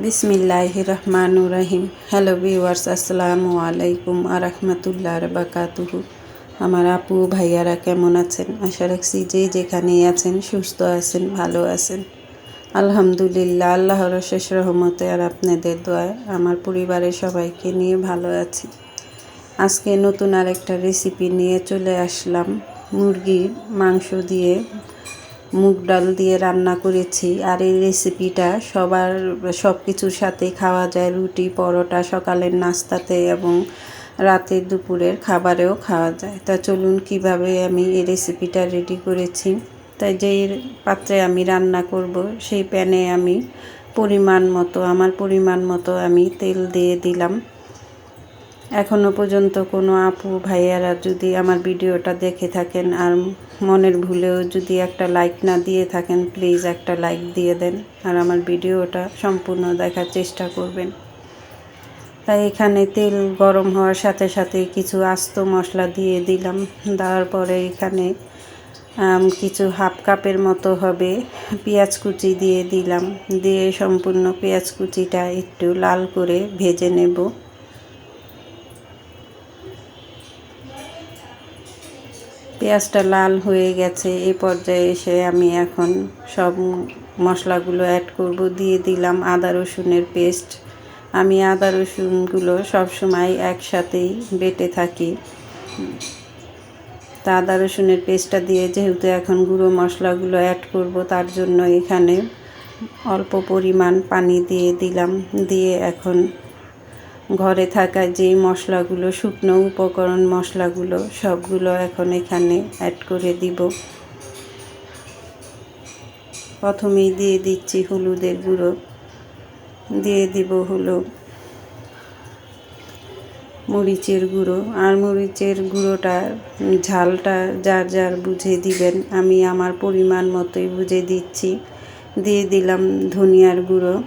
বিসমিল্লাহ রহমান রাহিম hello viewers আসসালামু আলাইকুম আরহামতুল্লাহ বাকাতুহু আমার আপু, ভাইয়ারা কেমন আছেন? আশা রাখছি যে যেখানেই আছেন, সুস্থ আছেন, ভালো আছেন। আলহামদুলিল্লাহ, আল্লাহর শেষ রহমতে আর আপনাদের দোয়ায় আমার পরিবারের সবাইকে নিয়ে ভালো আছি। আজকে নতুন আরেকটা রেসিপি নিয়ে চলে আসলাম। মুরগির মাংস দিয়ে মুগ ডাল দিয়ে রান্না করেছি আর এই রেসিপিটা সবার, সব কিছুর সাথে খাওয়া যায়। রুটি, পরোটা, সকালের নাস্তাতে এবং রাতের দুপুরের খাবারেও খাওয়া যায়। তা চলুন কীভাবে আমি এই রেসিপিটা রেডি করেছি। তাই যেই পাত্রে আমি রান্না করব, সেই প্যানে আমি পরিমাণ মতো, আমার পরিমাণ মতো আমি তেল দিয়ে দিলাম। এখনও পর্যন্ত কোনো আপু, ভাইয়ারা যদি আমার ভিডিওটা দেখে থাকেন আর মনের ভুলেও যদি একটা লাইক না দিয়ে থাকেন প্লিজ একটা লাইক দিয়ে দেন আর আমার ভিডিওটা সম্পূর্ণ দেখার চেষ্টা করবেন। তাই এখানে তেল গরম হওয়ার সাথে সাথে কিছু আস্ত মশলা দিয়ে দিলাম। দেওয়ার পরে এখানে কিছু হাফ কাপের মতো হবে পেঁয়াজ কুচি দিয়ে দিলাম। দিয়ে সম্পূর্ণ পেঁয়াজ কুচিটা একটু লাল করে ভেজে নেব। পেঁয়াজটা লাল হয়ে গেছে এই পর্যায়ে এসে আমি এখন সব মশলাগুলো অ্যাড করব। দিয়ে দিলাম আদা রসুনের পেস্ট আমি আদা রসুনগুলো সবসময় একসাথেই বেটে থাকি। তা আদা রসুনের পেস্টটা দিয়ে যেহেতু এখন গুঁড়ো মশলাগুলো অ্যাড করব, তার জন্য এখানে অল্প পরিমাণ পানি দিয়ে দিলাম। দিয়ে এখন ঘরে থাকা যে মশলাগুলো, শুকনো উপকরণ মশলাগুলো, সবগুলো এখন এখানে অ্যাড করে দিব। প্রথমেই দিয়ে দিচ্ছি হলুদের গুঁড়ো। দিয়ে দিব হলো মরিচের গুঁড়ো। আর মরিচের গুঁড়োটা, ঝালটা যার যার বুঝে দিবেন, আমি আমার পরিমাণ মতোই বুঝে দিচ্ছি। দিয়ে দিলাম ধনিয়ার গুঁড়ো।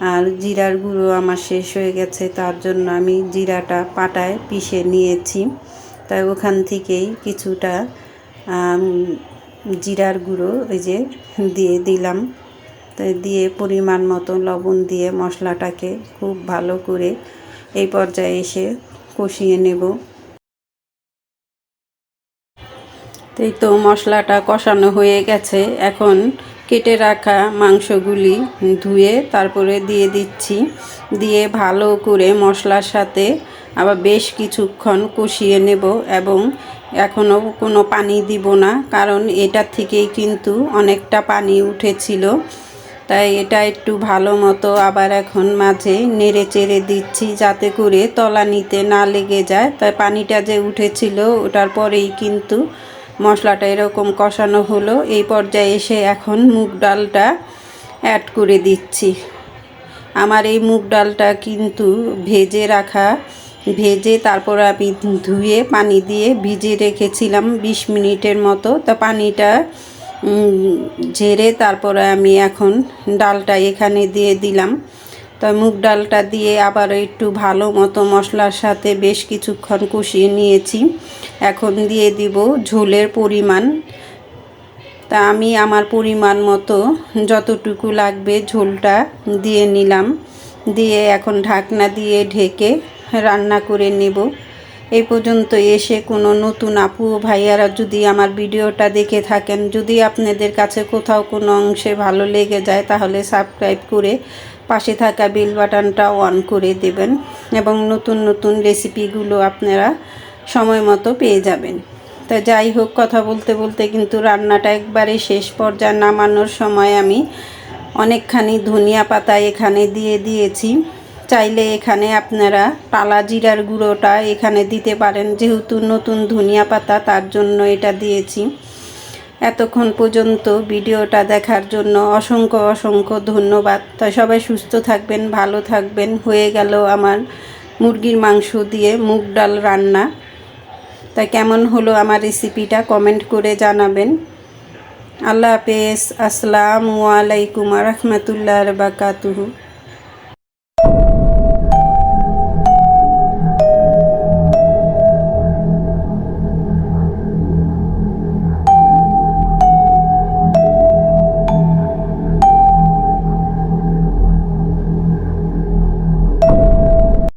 আর জিরার গুঁড়ো আমার শেষ হয়ে গেছে, তার জন্য আমি জিরাটা পাটায় পিষে নিয়েছি। তাই ওখান থেকেই কিছুটা জিরার গুঁড়ো ওই যে দিয়ে দিলাম। তাই দিয়ে পরিমাণ মতো লবণ দিয়ে মশলাটাকে খুব ভালো করে এই পর্যায়ে এসে কষিয়ে নেব। তো মশলাটা কষানো হয়ে গেছে। এখন কেটে রাখা মাংসগুলি ধুয়ে তারপরে দিয়ে দিচ্ছি। দিয়ে ভালো করে মশলার সাথে আবার বেশ কিছুক্ষণ কষিয়ে নেব এবং এখনও কোনো পানি দিব না, কারণ এটার থেকেই কিন্তু অনেকটা পানি উঠেছিল। তাই এটা একটু ভালো মতো আবার এখন মাঝে নেড়ে চেড়ে দিচ্ছি যাতে করে তলা নিতে না লেগে যায়। তাই পানিটা যে উঠেছিল ওটার পরেই কিন্তু মশলাটা এরকম কষানো হলো। এই পর্যায়ে এসে এখন মুগ ডালটা অ্যাড করে দিচ্ছি। আমার এই মুগ ডালটা কিন্তু ভেজে রাখা, ভেজে তারপর আমি ধুয়ে পানি দিয়ে ভিজে রেখেছিলাম বিশ মিনিটের মতো। তা পানিটা ঝেড়ে তারপরে আমি এখন ডালটা এখানে দিয়ে দিলাম। তো মুগ ডালটা দিয়ে আবার একটু ভালো মতো মশলার সাথে বেশ কিছুক্ষণ কষিয়ে নিয়েছি। এখন দিয়ে দিব ঝোলের পরিমাণ। তা আমি আমার পরিমাণ মতো যতটুকু লাগবে ঝোলটা দিয়ে নিলাম। দিয়ে এখন ঢাকনা দিয়ে ঢেকে রান্না করে নেব। এই পর্যন্ত এসে কোনো নতুন আপু ভাইয়ারা যদি আমার ভিডিওটা দেখে থাকেন, যদি আপনাদের কাছে কোথাও কোনো অংশে ভালো লেগে যায়, তাহলে সাবস্ক্রাইব করে পাশে থাকা বেল বাটনটা অন করে দেবেন এবং নতুন নতুন রেসিপিগুলো আপনারা সময় মতো পেয়ে যাবেন। তা যাই হোক, কথা বলতে বলতে কিন্তু রান্নাটা একবারে শেষ পর্যায়ে নামানোর সময় আমি অনেকখানি ধনিয়া পাতা এখানে দিয়ে দিয়েছি। চাইলে এখানে আপনারা টালা জিরার গুঁড়োটা এখানে দিতে পারেন। যেহেতু নতুন ধনিয়া পাতা, তার জন্য এটা দিয়েছি। এতক্ষণ পর্যন্ত ভিডিওটা দেখার জন্য অসংখ্য অসংখ্য ধন্যবাদ। তাই সবাই সুস্থ থাকবেন, ভালো থাকবেন। হয়ে গেল আমার মুরগির মাংস দিয়ে মুগ ডাল রান্না। তা কেমন হলো আমার রেসিপিটা কমেন্ট করে জানাবেন। আল্লাহ হাফেজ। আসসালামু আলাইকুম রহমতুল্লাহ বাকাতুহু